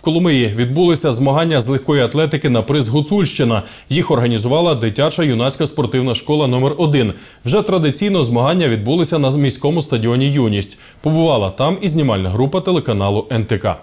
В Коломиї відбулися змагання з легкої атлетики на приз Гуцульщина. Їх організувала дитяча юнацька спортивна школа номер 1 Вже традиційно змагання відбулися на міському стадіоні Юність. Побувала там і знімальна група телеканалу НТК.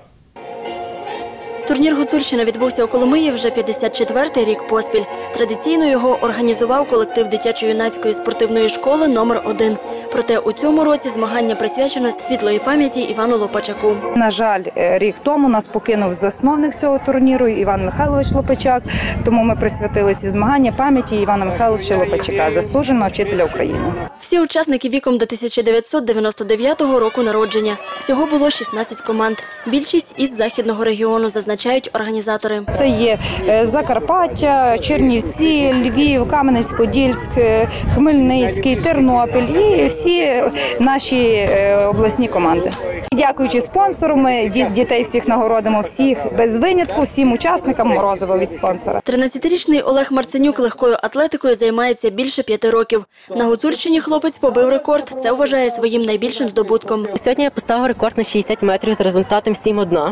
Турнір Гуцульщина відбувся у Коломиї вже 54-й рік поспіль. Традиційно його організував колектив дитячо-юнацької спортивної школи номер 1 Проте у цьому році змагання присвячено світлої пам'яті Івану Лопачаку. На жаль, е, рік тому нас покинув засновник цього турніру Іван Михайлович Лопачак. Тому ми присвятили ці змагання пам'яті Івана Михайловича Лопачака, заслуженого вчителя України. Всі учасники віком до 1999 року народження. Всього було 16 команд. Більшість із західного регіону, зазначають організатори. Це є е, Закарпаття, Чернівці, Львів, Кам'янець-Подільськ, е, Хмельницький, Тернопіль і всі наші е, обласні команди. Дякуючи спонсору, ми ді- дітей всіх нагородимо, всіх без винятку, всім учасникам Морозова від спонсора. 13-річний Олег Марценюк легкою атлетикою займається більше п'яти років. На Гуцульщині хлопець побив рекорд. Це вважає своїм найбільшим здобутком. Сьогодні я поставив рекорд на 60 метрів з результатом 7-1.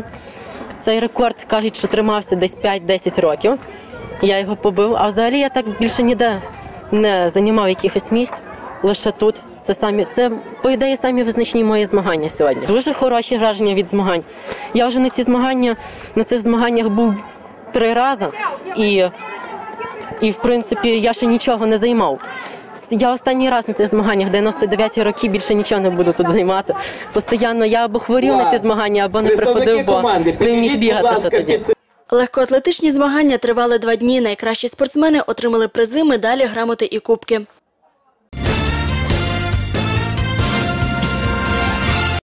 Цей рекорд кажуть, що тримався десь 5-10 років. Я його побив, а взагалі я так більше ніде не займав якихось місць, лише тут. Це самі це по ідеї самі визначні мої змагання сьогодні. Дуже хороші враження від змагань. Я вже на ці змагання на цих змаганнях був три рази, і, і в принципі я ще нічого не займав. Я останній раз на цих змаганнях 99-ті роки більше нічого не буду тут займати. Постоянно я або хворів на ці змагання, або не приходив, бо не міг бігати ще тоді. Легкоатлетичні змагання тривали два дні. Найкращі спортсмени отримали призи, медалі, грамоти і кубки.